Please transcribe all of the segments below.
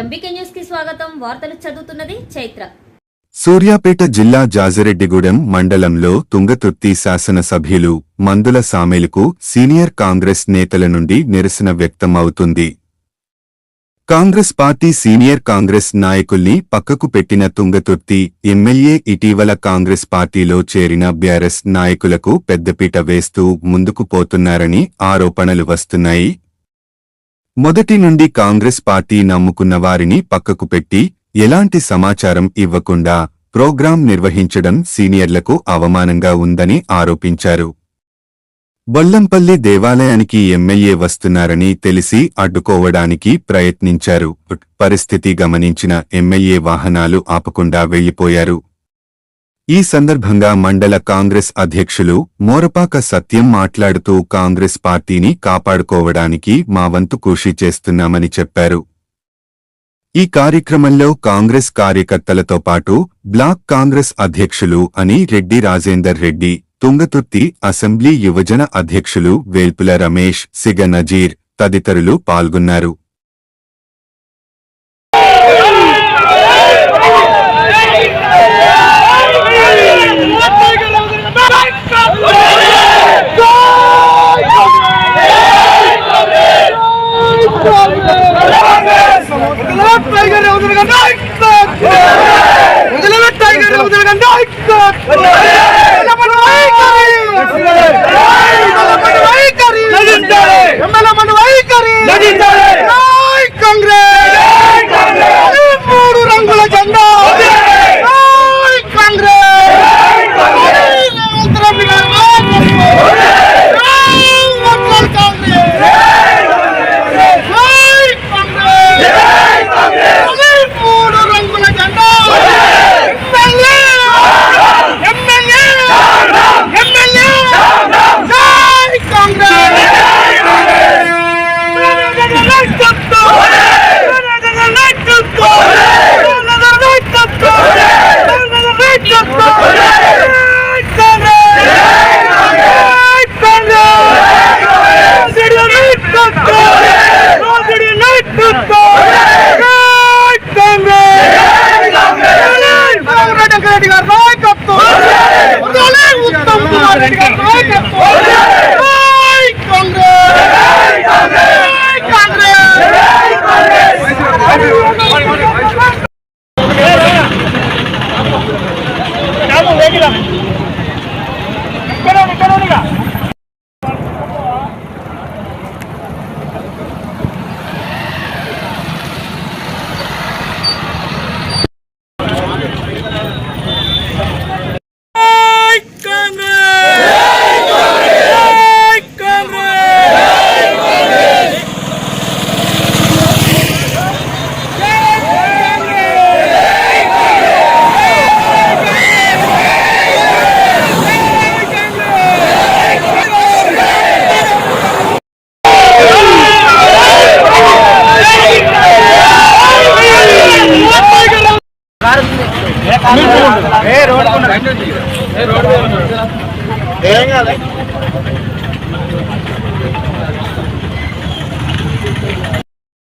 MBK న్యూస్కి స్వాగతం. వార్తలు చదువుతున్నది చైత్ర. సూర్యాపేట జిల్లా జాజిరెడ్డిగూడెం మండలంలో తుంగతుర్తి శాసనసభ్యులు మందుల సామెలకు సీనియర్ కాంగ్రెస్ నేతల నుండి నిరసన వ్యక్తం అవుతుంది కాంగ్రెస్ పార్టీ సీనియర్ కాంగ్రెస్ నాయకుల్ని పక్కకు పెట్టిన తుంగతుర్తి ఎమ్మెల్యే ఇటీవల కాంగ్రెస్ పార్టీలో చేరిన బీఆర్ఎస్ నాయకులకు పెద్దపీట వేస్తూ ముందుకు పోతున్నారని ఆరోపణలు వస్తున్నాయి. మొదటి నుండి కాంగ్రెస్ పార్టీ నమ్ముకున్న వారిని పక్కకు పెట్టి ఎలాంటి సమాచారం ఇవ్వకుండా ప్రోగ్రాం నిర్వహించడం సీనియర్లకు అవమానంగా ఉందని ఆరోపించారు. బొల్లంపల్లి దేవాలయానికి ఎమ్మెల్యే వస్తున్నారని తెలిసి అడ్డుకోవడానికి ప్రయత్నించారు. పరిస్థితి గమనించిన ఎమ్మెల్యే వాహనాలు ఆపకుండా వెళ్ళిపోయారు. ఈ సందర్భంగా మండల కాంగ్రెస్ అధ్యక్షులు మోరపాక సత్యం మాట్లాడుతూ కాంగ్రెస్ పార్టీని కాపాడుకోవడానికి మా వంతు కృషి చేస్తున్నామని చెప్పారు. ఈ కార్యక్రమంలో కాంగ్రెస్ కార్యకర్తలతో పాటు బ్లాక్ కాంగ్రెస్ అధ్యక్షులు అని రెడ్డి రాజేందర్ రెడ్డి తుంగతుర్తి అసెంబ్లీ యువజన అధ్యక్షులు వేల్పుల రమేష్ సిగ నజీర్ తదితరులు పాల్గొన్నారు. కాంగ్రెస్ రెడ్డి గారు నాయకత్వం! ఉత్తమ్ కుమార్ రెడ్డి గారు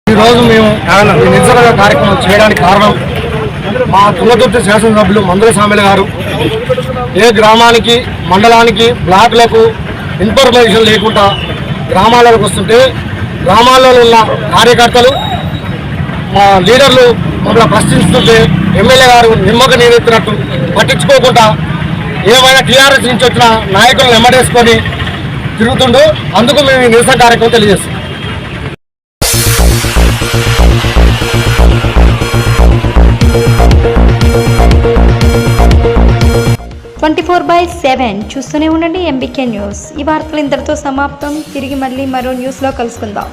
ఈరోజు మేము నిజంగా కార్యక్రమం చేయడానికి కారణం మా తుంగతుర్తి శాసనసభ్యులు మందుల సామెల గారు. ఏ గ్రామానికి మండలానికి బ్లాక్లకు ఇన్ఫర్మేషన్ లేకుండా గ్రామాలకు వస్తుంటే గ్రామాల్లో ఉన్న కార్యకర్తలు మా లీడర్లు మమ్మల్ని ప్రశ్నిస్తుంటే ఎమ్మెల్యే గారు నిమ్మక నీరెత్తినట్టు పట్టించుకోకుండా ఏమైనా టీఆర్ఎస్ నుంచి వచ్చిన నాయకులను వెంబడేసుకొని తిరుగుతుండో. అందుకు మేము ఈ నిరసన కార్యక్రమం తెలియజేస్తాం ట్వంటీ ఫోర్ బై సెవెన్ చూస్తూనే ఉండండి ఎంబీకే న్యూస్. ఈ వార్తలు ఇంతటితో సమాప్తం. తిరిగి మళ్ళీ మరో న్యూస్లో కలుసుకుందాం.